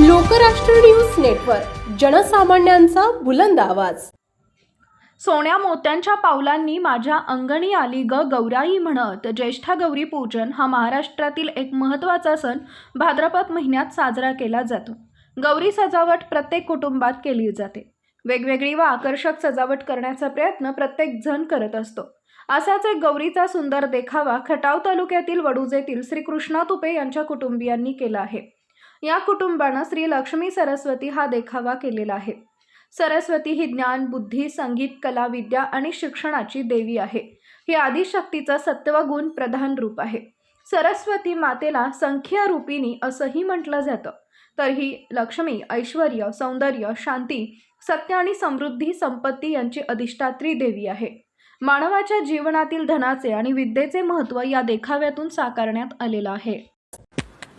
Lokrashtra news network जनसामान्यांचा बुलंद आवाज. सोन्या मोत्यांच्या पावलांनी माझ्या अंगणी आली ग गौराई म्हणत ज्येष्ठा गौरी पूजन हा महाराष्ट्रातील एक महत्त्वाचा सण भाद्रपद महिन्यात साजरा केला जातो. गौरी सजावट प्रत्येक कुटुंबात केली जाते. वेगवेगळी व आकर्षक सजावट करण्याचा प्रयत्न प्रत्येक जण करत असतो. असाच एक गौरीचा सुंदर देखावा खटाव तालुक्यातील वडुजेतील श्री कृष्णा तुपे यांच्या कुटुंबियांनी केला आहे. या कुटुंबानं श्री लक्ष्मी सरस्वती हा देखावा केलेला आहे. सरस्वती ही ज्ञान बुद्धी संगीत कला विद्या आणि शिक्षणाची देवी आहे. ही आदिशक्तीचं सत्वगुण प्रधान रूप आहे. सरस्वती मातेला संख्या रूपिणी असंही म्हटलं जातं. तर ही लक्ष्मी ऐश्वर सौंदर्य शांती सत्य आणि समृद्धी संपत्ती यांची अधिष्ठात्री देवी आहे. मानवाच्या जीवनातील धनाचे आणि विद्येचे महत्त्व या देखाव्यातून साकारण्यात आलेलं आहे.